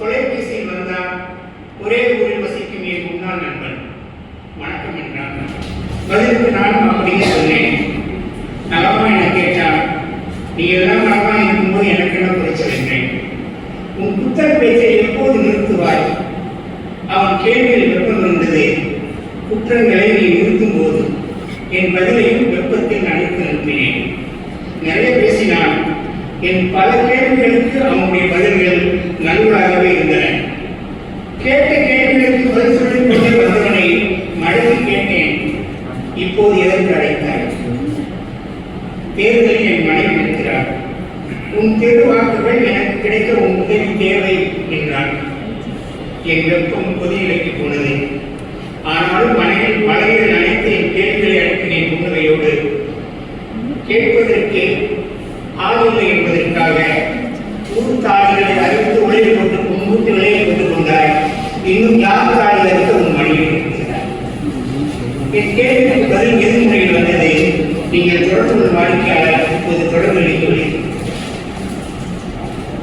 தொலைபேசியில் வந்தான் ஒரே ஊரில் வசிக்கும் என் முன்னாள் நண்பன். வணக்கம் என்றான். பதிலுக்கு நானும் அப்படியே சொன்னேன். நலமா? என கேட்டான் நீ எல்லாம் நலமா இருக்கும்போது எனக்கு என்ன பிரச்சனை என்றேன். உன் புத்தக பேச்சை எப்போது நிறுத்துவாய்? அவன் கேள்வியில் வெப்பம் இருந்தது. குற்றங்களை நீ நிறுத்தும் போது என் பதிலையும் வெப்பத்தில் அழைத்து அனுப்பினேன் நிறைய பேசினான். என் பல கேள்விகளுக்கு அவனுடைய பதில்கள் நன்றாகவே இருந்தன கேட்ட கேள்விகளுக்கு பதில் சொல்லிக் கொண்டே வந்தவனை மழையில் கேட்டேன் இப்போது எதற்கு அழைத்தாய்? தேர்தலில் என் மனைவி இருக்கிறார் உன் தெரு வாக்குகள் எனக்கு கிடைக்க உன் உதவி தேவை என்றான். என் வெப்பம் கொதிநிலைக்கு போனது. ஆனாலும் மனையில் மலையில் அனைத்து என் கேள்விகளை அனுப்பினேன் புன்னகையோடு கேட்பதற்கு ஆளுமை என்பதற்காக ஊர் தாடிகளை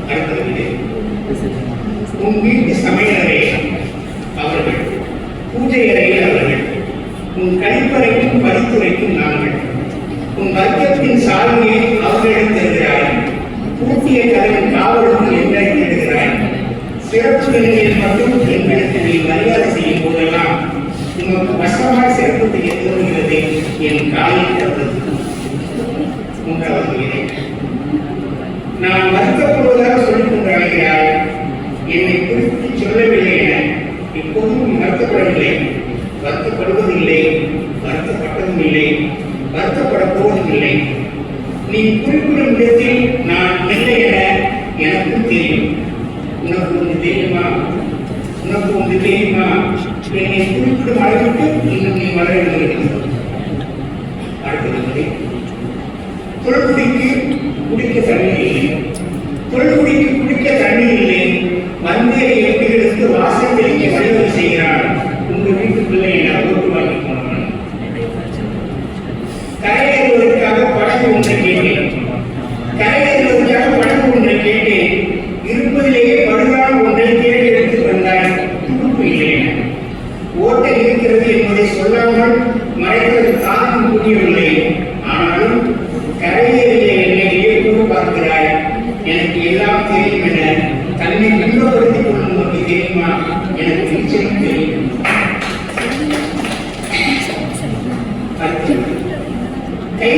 அடுத்தது உன் வீட்டு சமையலறை அவர்கள் பூஜை அறையில் அவர்கள் உன் கழிப்பறைக்கும் படித்துறைக்கும் நாங்கள் உன் வர்க்கத்தின் சாதனையை அவர்களிடம் தருகிறாய் பூட்டிய கதையின் காவலுக்கு எங்களை தேடுகிறாய் சிறப்பு நிலையில் மட்டும் எங்களுக்கு நீ மரியாதை செய்யும் போதெல்லாம் உனக்கு வசமாக சிறப்பு செய்ய தோன்கிறது என் காலில் தவறு. மூன்றாவது நான் வருத்தப்படுவதாக சொல்லிக் கொண்டு அழைக்கிறாய் என்னை குறித்து சொல்லவில்லை என இப்போதும் நீ வருத்தப்படவில்லை வருத்தப்படுவதில்லை வருத்தப்பட்டதும் இல்லை வருத்தப்பட போவதில்லை இல்லை நீ குறிப்பிடும் விதத்தில் நான் இல்லை என எனக்கும் தெரியும். உனக்கு ஒன்று தெரியுமா? உனக்கு ஒன்று தெரியுமா? என்னை குறிப்பிடும் அளவுக்கு இன்னும் நீ வளரவில்லை அடுத்தது தொல்குடிக்கு குடிக்க தண்ணீர் இல்லை. தொல்குடிக்கு குடிக்க தண்ணீர் இல்லை. மந்திர எம்பிகளுக்கு வாசல் தெளிக்க வழிவகை செய்கிறான்? உங்க வீட்டு பிள்ளை என ஓட்டு வாங்கி போனவன் கரையேறுவதற்காக படகு ஒன்றை கேட்டேன் கரையேறுவதற்காக படகு ஒன்றை கேட்டேன் இருப்பதிலேயே படுகான ஒன்றை தேடி எடுத்து வந்தாய் துடுப்பு இல்லை என. ஓட்டை இருக்கிறது என்பதை சொல்லாமல் மறைப்பது காரணம் புரியவில்லை ஆனாலும் கரையேறிய என்னை ஏற்கனவே பார்க்கிறாய் எனக்கு எல்லாம் தெரியும் என தன்னை இன்பப்படுத்திக் கொள்ளும் உனக்கு தெரியுமா எனக்கு நிச்சயம் தெரியும் அடுத்தது. கை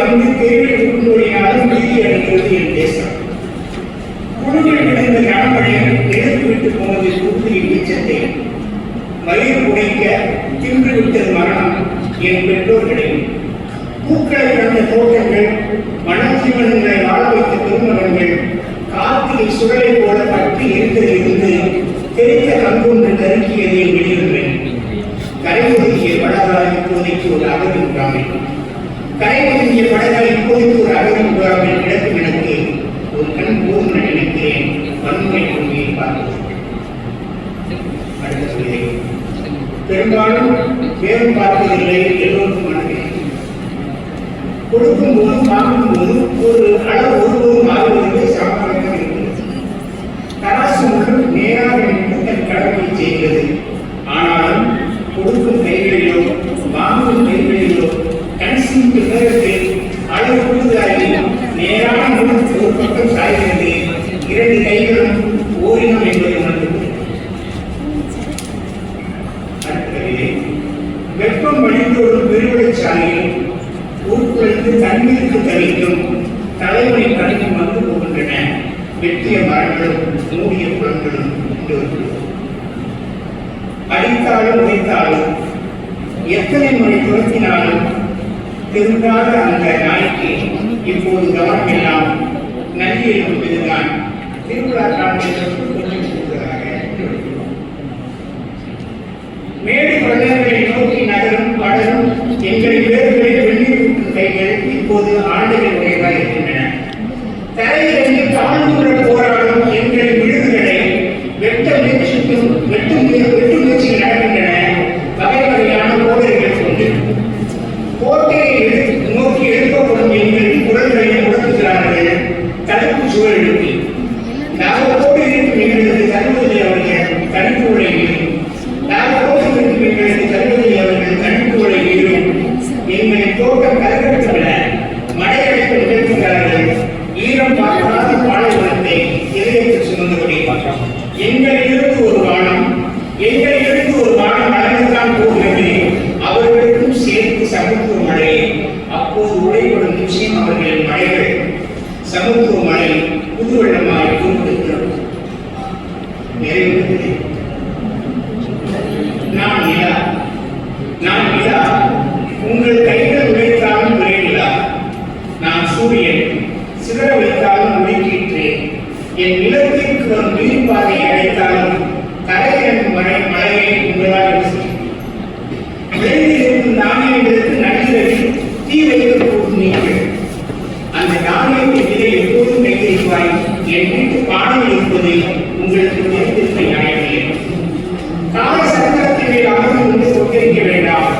வந்து தெருவில் கொண்டோடினாலும் நீதி அடைகிறது என் தேசம். குழுவில் கிடந்த கனமழை எடுத்து விட்டு போனது புத்தியின் நீச்சத்தை வயிறு உடைக்க தின்றுவிட்டது மரணம் என் பெற்றோர்களின் பூக்களை கண்ட தோட்டங்கள் மனஜீவனங்களை வாழ வைத்த பெருமகன்கள் கார்த்திகை சுழலை போல பற்றி இருக்கிறது இருந்து தெரிந்த கங்கொன்று கருக்கியதை வெளியிடுவேன் கரை ஒதுங்கிய படகால் இப்போதைக்கு ஒரு அகவின் முகாமில் கரை ஒதுங்கிய படகால் இப்போதைக்கு ஒரு அகதி முகாமில் கிடக்கும் எனக்கு ஒரு கண் போதும் நினைக்கிறேன். வன்முறை கொள்கையை பார்த்து பெரும்பாலும் பேரும் பார்ப்பதில்லை எல்லோருக்கும் மனதில் கொடுக்கும் போது வாங்கும் போது ஒரு அளவு ஒருபோதும் மாறுவதற்கு சமமாக இருக்கிறது தராசு முழு நேராக நின்று தன் கடமையை செய்கிறது. ஆனாலும் கொடுக்கும் கைகளிலோ வாங்கும் கைகளிலோ ஒரு சாய்கிறது. இரண்டு கைகளும் ஓரினம் என்பதை உணர்ந்து அடுத்தது வெப்பம் வழிந்தோடும் பெருவழிச்சாலையில் ஊர்குலைந்து தண்ணீருக்கு தவிக்கும் தலைமுறை கடந்து வந்து போகின்றன. வெற்றிய மரங்களும் மூடிய குளங்களும் அடித்தாலும் உடைத்தாலும் எத்தனை முறை துரத்தினாலும் திருந்தாத அந்த நாய்க்கு இப்போது கவனம் எல்லாம் நன்றியை கொண்டதுதான் திருவிழா காலத்திற்கு கொஞ்சம் கூடுதலாக நோக்கி நகரும் படரும் கைகள் இப்போது ஆண்டுகள் உடையதாக இருக்கின்றன. தரையிலிருந்து தாழ்ந்துள்ள போராடும் எங்களின் விழுதுகளை வெட்ட முயற்சிக்கும் வெட்டு வெட்டு முயற்சிகள் நடக்கின்றன. வகை வகையான போதனைகள் கொண்டு கோட்டையை எங்களின் குரல்களை முடக்குகிறார்கள் தடுப்பு சுவர் எழுப்பி தர்ம என் நிலத்திற்கு ஒரு நீர் பாதை கிடைத்தாலும் கரையிறங்கும் வரை மழையை உங்களால் விளைவிலிருந்து நாணயங்களுக்கு நடுநிலையில் தீ வைத்து கூட்டினீர்கள் அந்த நாணயத்தின் நிலை எப்போதுமே வைத்திருப்பாய் என் வீட்டு பாடம் இருப்பதை உங்களுக்கு தெரிந்திருக்க நியாயமே. கால சக்கரத்திலே அமர்ந்து கொண்டு கொண்டிருக்க வேண்டாம்.